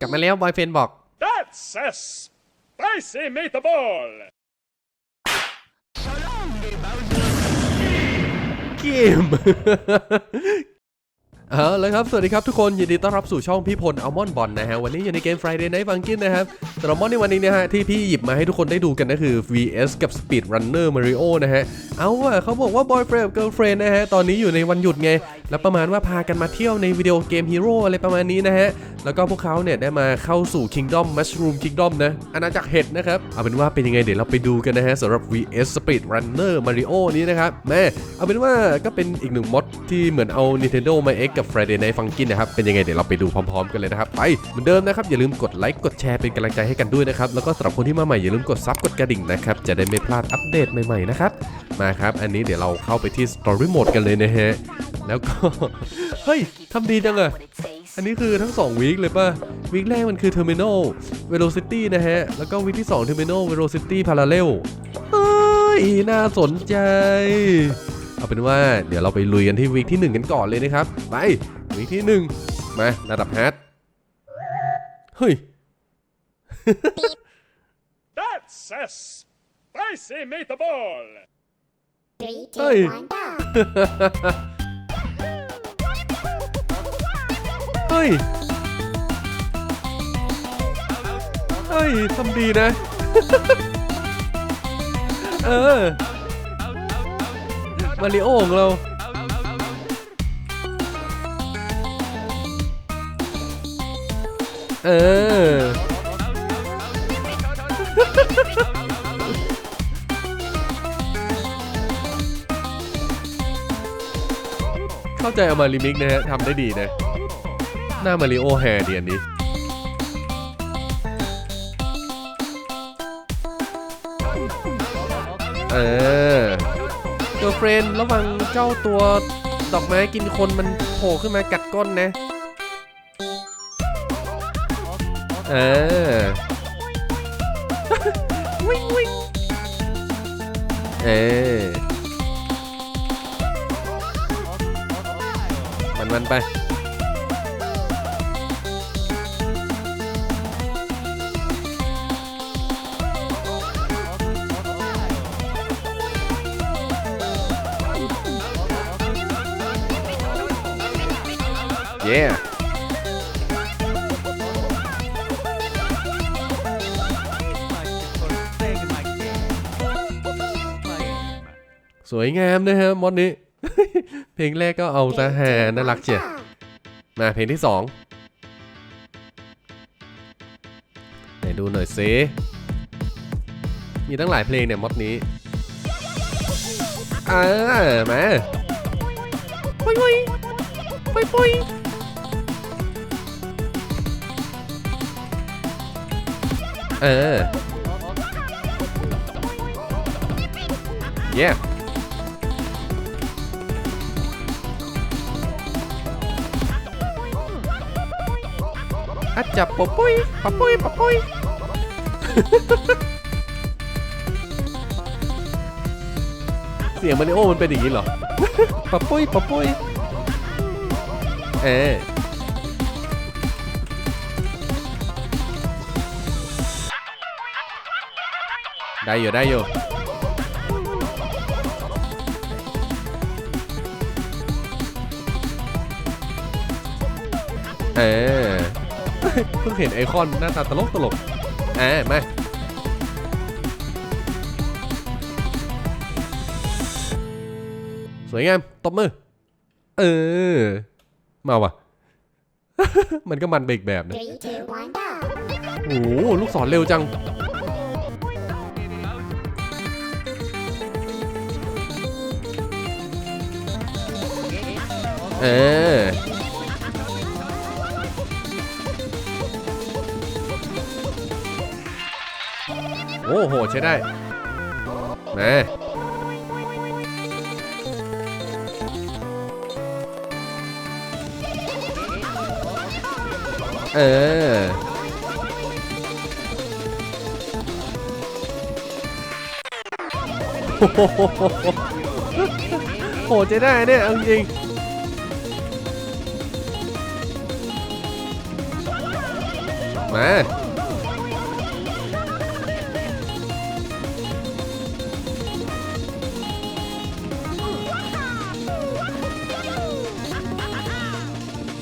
กลับมาแล้วบอยเฟนบอก That's a spicy meatball! เกม เเอาเลยครับ สวัสดีครับทุกคน ยินดีต้อนรับสู่ช่องพี่พลอัลมอนบอลนะฮะ วันนี้อยู่ในเกม Friday Night Funkin นะครับสำหรับมอนในวันนี้นะฮะ ที่พี่หยิบมาให้ทุกคนได้ดูกันก็คือ VS กับ Speed Runner Mario นะฮะ เอาว่ะเขาบอกว่า Boyfriend กับ Girlfriend นะฮะ ตอนนี้อยู่ในวันหยุดไง แล้วประมาณว่าพากันมาเที่ยวในวิดีโอเกมฮีโร่อะไรประมาณนี้นะฮะ แล้วก็พวกเขาเนี่ยได้มาเข้าสู่ Kingdom Mushroom Kingdom นะอาณาจักรเห็ดนะครับ เอาเป็นว่าเป็นยังไงเดี๋ยวเราไปดูกันนะฮะสำหรับ VS Speed Runner Mario นี้นะครับแม่เอาเป็นว่าก็เป็นอีกหนึ่งมอดที่เหมือนเอา Nintendo มา X กับ Friday Night Funkin นะครับ เป็นยังไงเดี๋ยวเราไปดูพร้อม ๆ กันเลยนะครับ ไปเหมือนเดิมนะครับ อย่าลืมกดไลค์กดแชร์เป็นกำลังใจให้กันด้วยนะครับ แล้วก็สำหรับคนที่มาใหม่อย่าลืมกดซับกดกระดิ่งนะครับจะได้ไม่พลาดอัปเดตใหม่ๆนะครับมาครับอันนี้เดี๋ยวเราเข้าไปที่ Story Mode กันเลยนะฮะแล้วก็เฮ้ยทำดีจังอะอันนี้คือทั้ง2วีคเลยป่ะวีคแรกมันคือ Terminal Velocity นะฮะแล้วก็วีคที่ 2 Terminal Velocity Parallel เฮ้ยน่าสนใจ เอาเป็นว่าเดี๋ยวเราไปลุยกันที่วีคที่ 1 กันก่อนเลยนะครับ ไปวีคที่ 1 มาระดับฮาร์ดเฮ้ย That's a spicy meatball! Three, Hey. two, one, go! เฮ้ย เฮ้ยทำดีนะ เออ มาริโอของเราเออ เข้าใจเอามารีมิกนะฮะทำได้ดีนะ หน้ามาริโอแฮร์ดีอันนี้เออ ตัวเฟรนระวังเจ้าตัวดอกไม้กินคนมันโผล่ขึ้นมากัดก้นนะ เออ วิ่งวิ่งเออมันมันไป เย้สวยงามนะฮะมอดนี้ เพลงแรกก็เอาซะฮาน่ารักเชียวมาเพลงที่สองไหนดูหน่อยซิมีตั้งหลายเพลงเนี่ยมอดนี้อ่ามาปุยปุยปุยปุย เออ yeah อะจับปะปุ้ยปะปุ้ยปะปุ้ยเสียงมาริโอมันเป็นอย่างนี้เหรอปะปุ้ยปะปุ้ยเออ ได้อยู่ได้อยู่เออเพิ่งเห็นไอคอนหน้าตาตลกตลกอ่ามาสวยงามตบมือ เออ มาว่ะ มันก็มันไปอีกแบบนะ Three, two, one, go! โอ้โหลูกศรเร็วจัง เออ โอ้โห ใช้ได้มาเออโอ้โหโหจะได้เนี่ยเอาจริง มา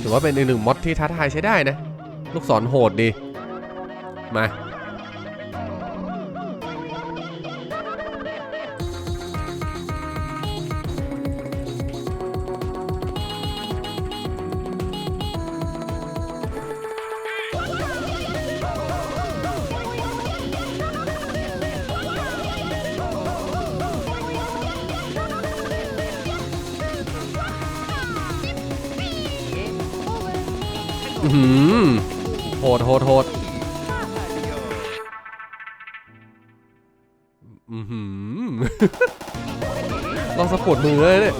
ถือว่าเป็นอีกหนึ่งมอดที่ท้าทายใช้ได้นะ ลูกศรโหดดี มา อือหือโหดโหดโหดอือหือ ลองสะกดมือเลยเนี่ย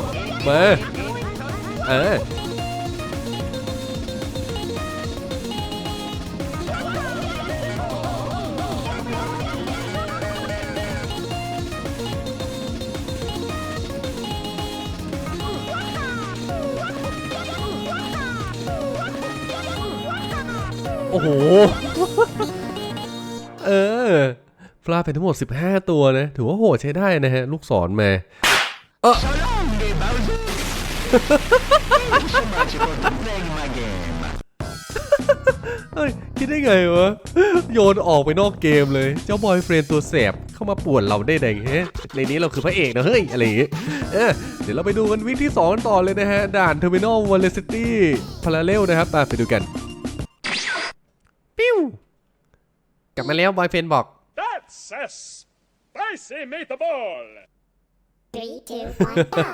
มาเออ โอ้โห เออปลาเป็นทั้งหมด 15 ตัวนะ ถือว่าโหดใช้ได้นะฮะ ลูกศรมา เออเฮ้ยคิดได้ไงวะ โยนออกไปนอกเกมเลย เจ้าบอยเฟรนตัวแสบเข้ามาป่วนเราได้ไงฮ้ยในนี้เราคือพระเอกนะเฮ้ย อะไรอย่างเงี้ยเออเดี๋ยวเราไปดูกันวิกที่2ต่อเลยนะฮะ ด่าน Terminal Velocity Parallel นะครับมาไปดูกัน กลับมาแล้วบอยเฟรนบอก That's a spicy meatball. Three, two, one, go.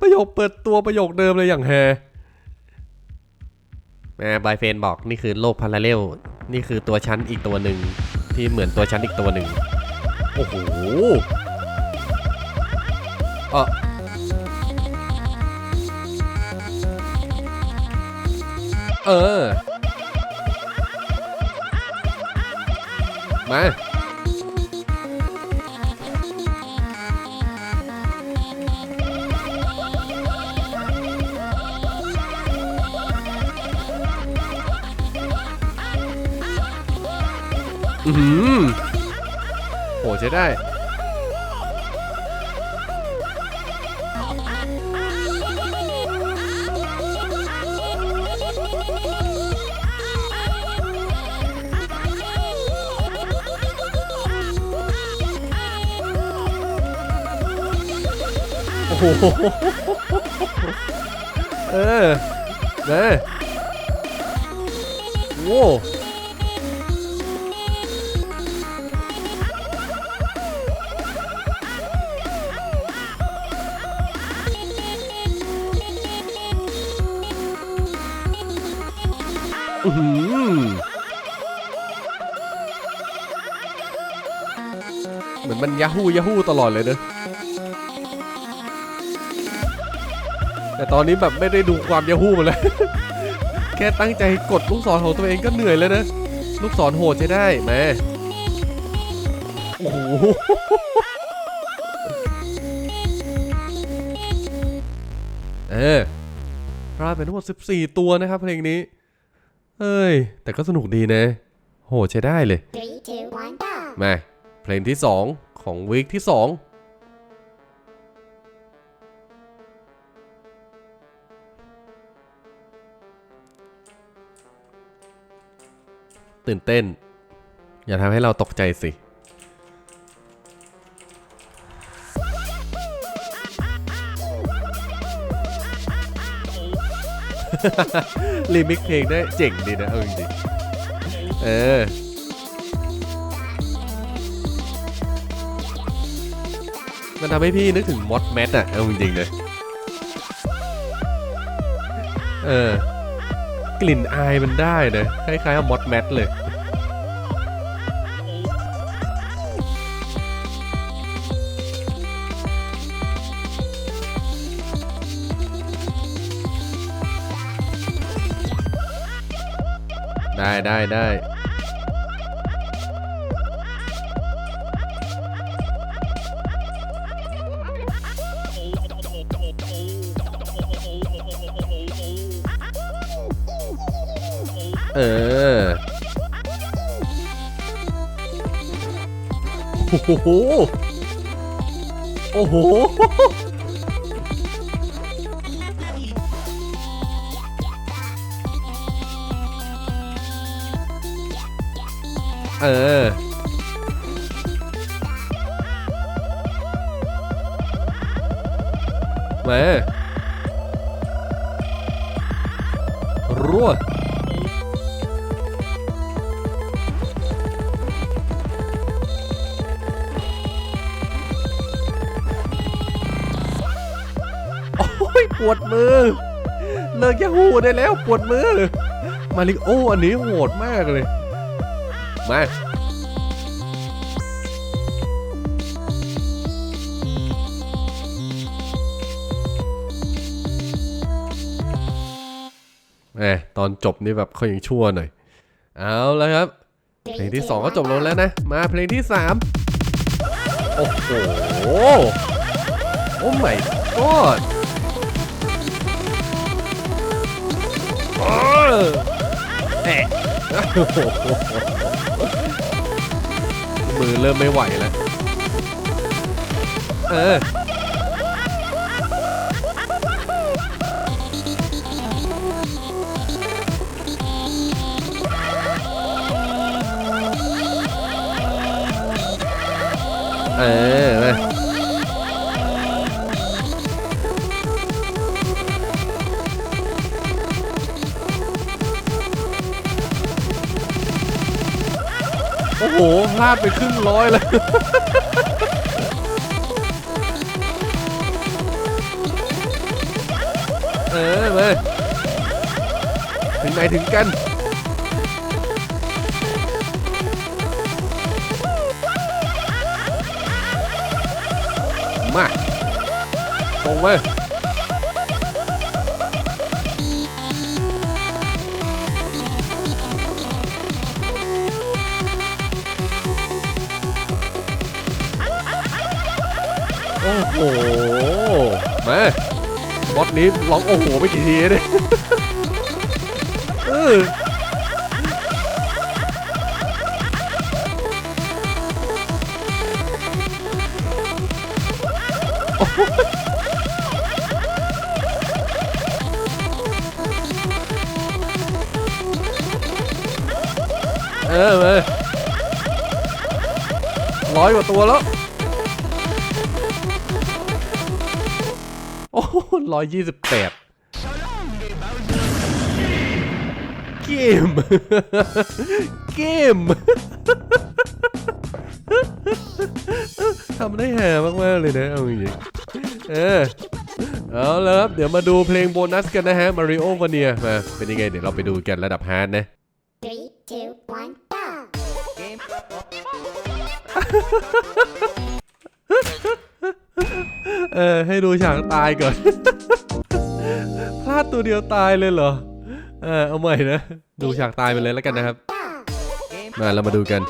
ประโยคเปิดตัวประโยคเดิมเลยอย่างแฮแม่บายเฟนบอกนี่คือโลกพาราเรลนี่คือตัวชั้นอีกตัวหนึ่งที่เหมือนตัวชั้นอีกตัวหนึ่งโอ้โหเออเออ มา อือหือโหใช้ได้โอ้ โหเออนะโว้อื้อหือเหมือนมันยาฮูยาฮูตลอดเลยเนอะ แต่ตอนนี้แบบไม่ได้ดูความยาฮูมันเลย แค่ตั้งใจกดลูกศรของตัวเองก็เหนื่อยแล้วนะ ลูกศรโหดใช้ได้แหม่โอ้โหเออพลาดไปทั้งหมด 14 ตัวนะครับเพลงนี้ เอ้ย แต่ก็สนุกดีนะ โหใช้ได้เลย Three, two, one, go. มาเพลงที่ 2 ของวีคที่ 2 ตื่นเต้น อย่าทำให้เราตกใจสิ รีมิกเพลงได้เจ๋งดีนะเอาจริงเออมันทำให้พี่นึกถึงมอดแมทอะเอาจริงๆเลย เออ กลิ่นอายมันได้นะคล้ายๆกับมอดแมทเลยได้ได้ได้ เออโอ้โหโอ้โหเออ มารัว ปวดมือ เลิกยาฮูได้แล้วปวดมือ มาริโออันนี้โหดมากเลย มาแหมตอนจบนี่แบบเขายังชั่วหน่อย เอาแล้วครับ เพลงที่ 2 ก็จบลงแล้วนะ มาเพลงที่ 3 โอ้โห โอ้ my god เอ อแอะโอ้โหมือเริ่มไม่ไหวแล้ว เออ เออ หพลาดไปครึ่งร้อยเลยเออเมาถึงไหนถึงกันมาตรงมาโอ้โหมาบอสนี้ร้องโอ้โหไปกี่ทีเนี่ยเออเออมาร้อยกว่าตัวแล้ว อ้ร้อยยี่สิบแปดเกม เกม ทำได้แห่มากๆเลยนะเอาจริงๆเออเอาแล้วครับ เดี๋ยวมาดูเพลงโบนัสกันนะฮะ Mario v a n i a มา เป็นยังไง เดี๋ยวเราไปดูกันระดับฮาร์ดนะ Three, two, one, go. เออให้ดูฉากตายก่อน พลาดตัวเดียวตายเลยเหรอ เออเอาใหม่นะ ดูฉากตายไปเลยแล้วกันนะครับ มาเรามาดูกัน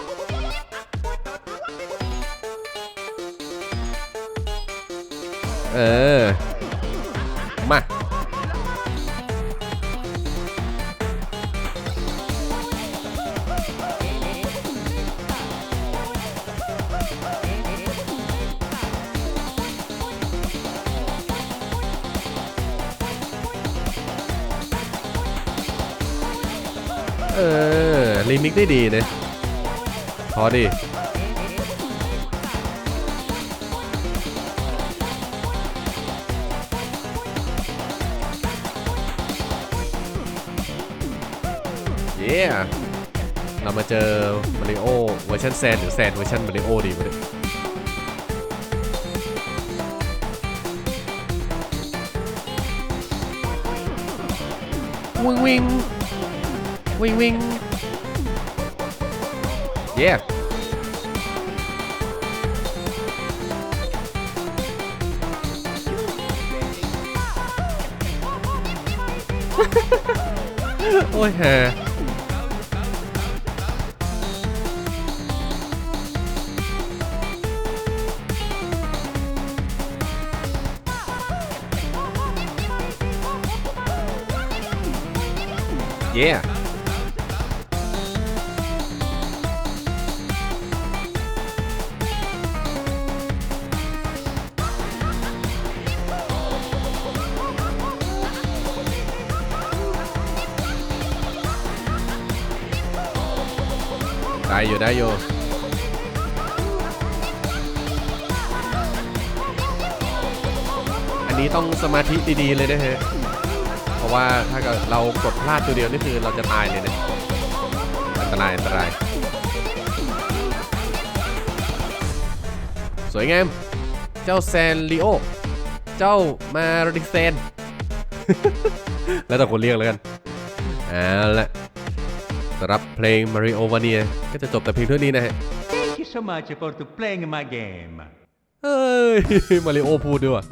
เออ มา เออรีมิกได้ดีนะพอดีเย้เรามาเจอมาริโอเวอร์ชันแซนหรือแซนเวอร์ชันมาริโอดีวะเนี่ยวิงวิง วิงวิงเย้ อยู่ได้อยู่อันนี้ต้องสมาธิดีๆเลยนะฮะเพราะว่าถ้าเกิดเรากดพลาดตัวเดียวนี่คือเราจะตายเลยนะอันตรายอันตรายสวยงามเจ้าแซนลิโอเจ้ามาริเซน แล้วแต่คนเรียกแล้วกันเอาละ สำหรับเพลง Mario v a n i a ก็จะจบแต่เพียงเท่านี้นะฮะ Thank you so much for to playing my game. เฮ้ย มาริโอพูดด้วยว่ะ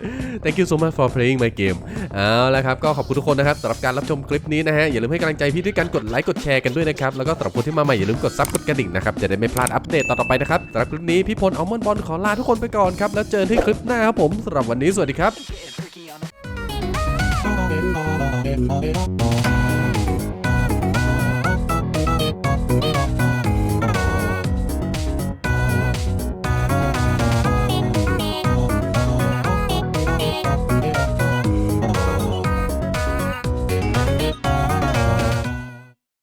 Thank you so much for playing my game เอาละครับ ก็ขอบคุณทุกคนนะครับสำหรับการรับชมคลิปนี้นะฮะ อย่าลืมให้กำลังใจพี่ด้วยการกดไลค์กดแชร์กันด้วยนะครับ แล้วก็สำหรับคนที่มาใหม่ อย่าลืมกดซับกดกระดิ่งนะครับ จะได้ไม่พลาดอัปเดตต่อๆไปนะครับสำหรับคลิปนี้พี่พลอัลมอนบอลขอลาทุกคนไปก่อนครับ แล้วเจอกันที่คลิปหน้าครับผมสำหรับวันนี้สวัสดีครับ